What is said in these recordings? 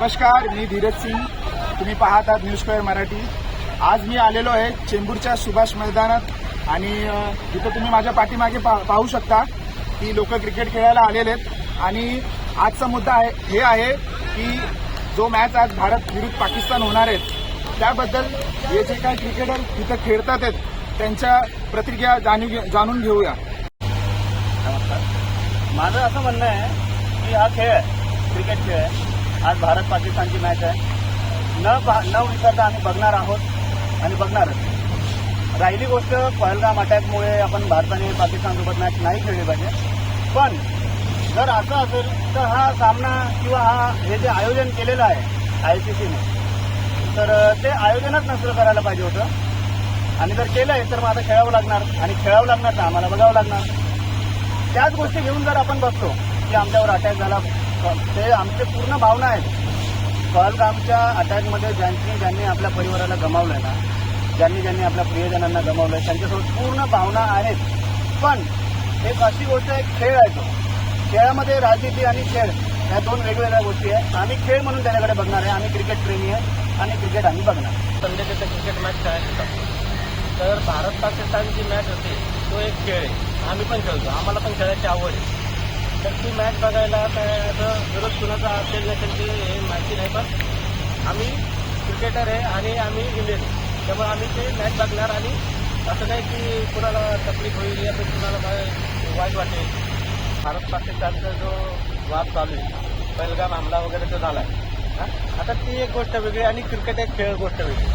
नमस्कार मी धीरज सिंग. तुम्ही पाहत आहात न्यूज स्क्वेअर मराठी. आज मी आलेलो आहे चेंबूरच्या सुभाष मैदानात आणि तिथं तुम्ही माझ्या पाठीमागे पा पाहू शकता की लोक क्रिकेट खेळायला आलेले आहेत. आणि आजचा मुद्दा आहे हे आहे की जो मॅच आज भारत विरुद्ध पाकिस्तान होणार आहेत त्याबद्दल हे जे काही क्रिकेटर तिथं खेळतात आहेत त्यांच्या प्रतिक्रिया जाणून जाणून घेऊया. माझं असं म्हणणं आहे की हा खेळ आहे क्रिकेट खेळ आहे. आज भारत पाकिस्तानची मॅच आहे. न पा न विसरता आम्ही बघणार आहोत आणि बघणारच. राहिली गोष्ट पहलगाम अटॅकमुळे आपण भारताने पाकिस्तानसोबत मॅच नाही खेळली पाहिजे. पण जर असं असेल तर हा सामना किंवा हा हे जे आयोजन केलेलं आहे आय सी सीने तर ते आयोजनच नसलं करायला पाहिजे होतं. आणि जर केलं आहे तर मग आता खेळावं लागणार. आणि खेळावं लागणार तर आम्हाला बघावं लागणार. त्याच गोष्टी घेऊन जर आपण बघतो की आमच्यावर अटॅक झाला ते आमचे पूर्ण भावना आहेत. पहलगामच्या अटॅकमध्ये ज्यांनी ज्यांनी आपल्या परिवाराला गमावलंय ना ज्यांनी ज्यांनी आपल्या प्रियजनांना गमावलंय त्यांच्यासोबत पूर्ण भावना आहेत. पण एक अशी गोष्ट आहे खेळ आहे तो. खेळामध्ये राजनीती आणि खेळ या दोन वेगवेगळ्या गोष्टी आहेत. आम्ही खेळ म्हणून त्याच्याकडे बघणार आहे. आम्ही क्रिकेट प्रेमी आहे आणि क्रिकेट आम्ही बघणार. संडेचं क्रिकेट मॅच खेळायला जातो तर भारत पाकिस्तान जी मॅच होते तो एक खेळ आहे. आम्ही पण खेळतो. आम्हाला पण खेळायची आवड आहे. तर ती मॅच बघायला त्याचं विरोध कुणाचा असेल नसेल ते हे माहिती नाही पण आम्ही क्रिकेटर आहे आणि आम्ही इंडियन त्यामुळे आम्ही ते मॅच बघणार आणि असं नाही की कुणाला तकलीफ होईल या तर कुणाला काय वाईट वाटेल. भारत पाकिस्तानचा जो वाद चालू आहे पहिलगाम हमला वगैरे जो झाला आहे आता ती एक गोष्ट वेगळी आणि क्रिकेट एक खेळ गोष्ट वेगळी.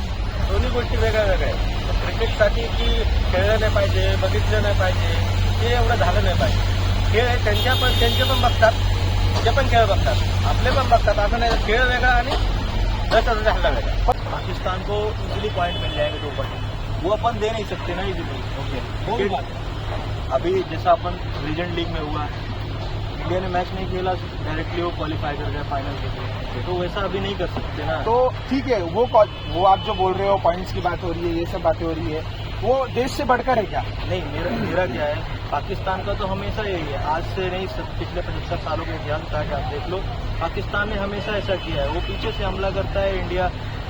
दोन्ही गोष्टी वेगळ्या वेगळ्या आहेत. क्रिकेटसाठी की खेळलं नाही पाहिजे बघितलं नाही पाहिजे ते एवढं झालं नाही पाहिजे. खेळ आहे त्यांच्या पण त्यांचे पण बघतात. ते पण खेळ बघतात. आपले पण बघतात. असं नाही खेळ वेगळा आणि तसं झाला वेगळा. पाकिस्तान को इजीली पॉइंट मिल जाएँगे दो पॉइंट वो अपन दे नहीं सकते ना इजीली ओके अभी जैसा अपन रीजन लीग में हुआ इंडिया ने मैच नहीं खेला डायरेक्टली वो क्वालिफाई कर गया फाइनल के लिए. तो वैसा अभी नहीं कर सकते ना। तो ठीक है वो वो आप जो बोल रहे हो पॉइंट्स की बात हो रही है ये सब बातें हो रही है वो देश से बढ़कर है क्या? नहीं मेरा मेरा क्या है? पाकिस्तान का तो हमेशा यही है। आज से नहीं सब पिछले पचहत्तर सालों का इतिहास था कि आप देख लो पाकिस्तान ने हमेशा ऐसा किया है। वो पीछे से हमला करता है इंडिया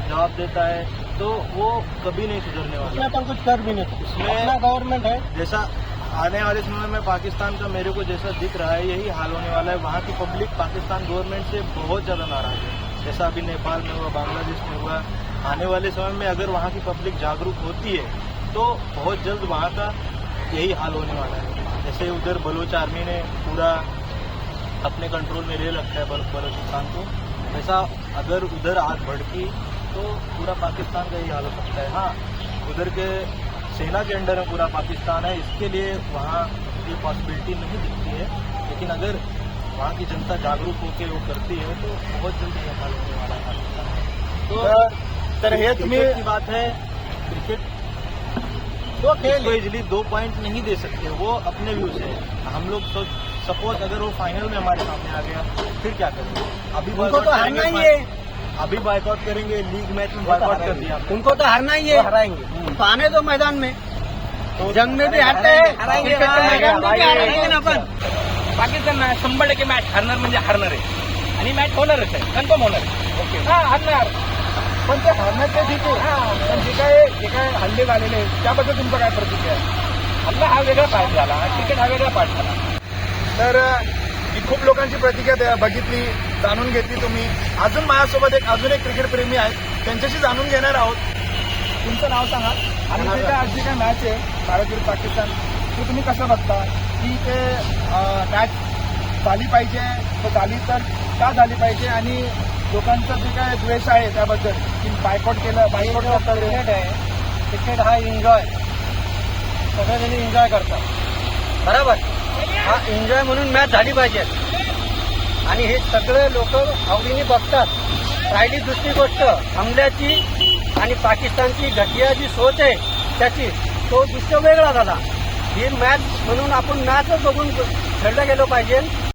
जवाब देता है तो वो कभी नहीं सुधरने वाला। पण कुछ कर भी नहीं उसमें गवर्नमेंट है। जैसा आने वाले समय में पाकिस्तान का मेरे को जैसा दिख रहा है यही हाल होने वाला है। वहाँ की पब्लिक पाकिस्तान गवर्नमेंट से बहुत ज़्यादा नाराज़ है। जैसा अभी नेपाल में हुआ बांग्लादेश में हुआ आने वाले समय में अगर वहाँ की पब्लिक जागरूक होती है तो बहुत जल्द वहाँ का यही हाल होने वाला है। जैसे उधर बलोच आर्मी ने पूरा अपने कंट्रोल में ले रखा है बल- बलूचिस्तान को। वैसा अगर उधर आग भड़की तो पूरा पाकिस्तान का यही हाल हो सकता है। हाँ उधर के सेना के अंडर में पूरा पाकिस्तान है। इसके लिए वहाँ ये पॉसिबिलिटी नहीं दिखती है। लेकिन अगर वहाँ की जनता जागरूक होकर वो करती है तो बहुत जल्द ये हाल होने वाला है पाकिस्तान तो तर- तर हे तुम्ही की बात है। क्रिकेट तो इसको इजिली दो पॉइंट नहीं दे सकते वो अपने व्यू से हम लोग तो सपोज़ अगर वो फाइनल में हमारे सामने आ गया फिर क्या करेंगे? अभी उनको तो हारना ही है। अभी बाइकआउट करेंगे लीग मैच में बाइकआउट कर दिया उनको तो हारना ही है। हराएँगे। तो आने दो मैदान में। तो जंग में भी हारते हैं। के पाकिस्तान मॅच शंभर टक्के मॅच हारणार म्हणजे हारणार आहे आणि मॅच होणारच आहे। कन्फर्म होणार आहे। ओके हा हारणार। पण ते हरण्यात ते ठीक आहे पण जे काय जे काय हल्ले झालेले आहेत त्याबद्दल तुमचं काय प्रतिक्रिया आहे? हल्ला हा वेगळा पार्ट झाला क्रिकेट हा वेगळा पार्ट झाला. तर खूप लोकांची प्रतिक्रिया बघितली जाणून घेतली तुम्ही. अजून माझ्यासोबत एक अजून एक क्रिकेट प्रेमी आहेत. त्यांच्याशी जाणून घेणार आहोत. तुमचं नाव सांगा. आणि जे काय आज जी काय मॅच आहे भारत विरुद्ध पाकिस्तान ते तुम्ही कसं बघता? की ते मॅच झाली पाहिजे तर झाली तर का झाली पाहिजे? आणि लोकांचा जे काय द्वेष आहे त्याबद्दल की बायकॉट केलं बायकॉट क्रिकेट आहे. क्रिकेट हा एन्जॉय सगळेजणी एन्जॉय करतात. बरोबर? हा एन्जॉय म्हणून मॅच झाली पाहिजे. आणि हे सगळे लोक आवडीने बघतात. राहिली दुसरी गोष्ट हमल्याची आणि पाकिस्तानची घटिया जी सोच आहे त्याची तो दृश्य वेगळा झाला. ही मॅच म्हणून आपण मॅचच बघून खेळलं गेलो पाहिजे.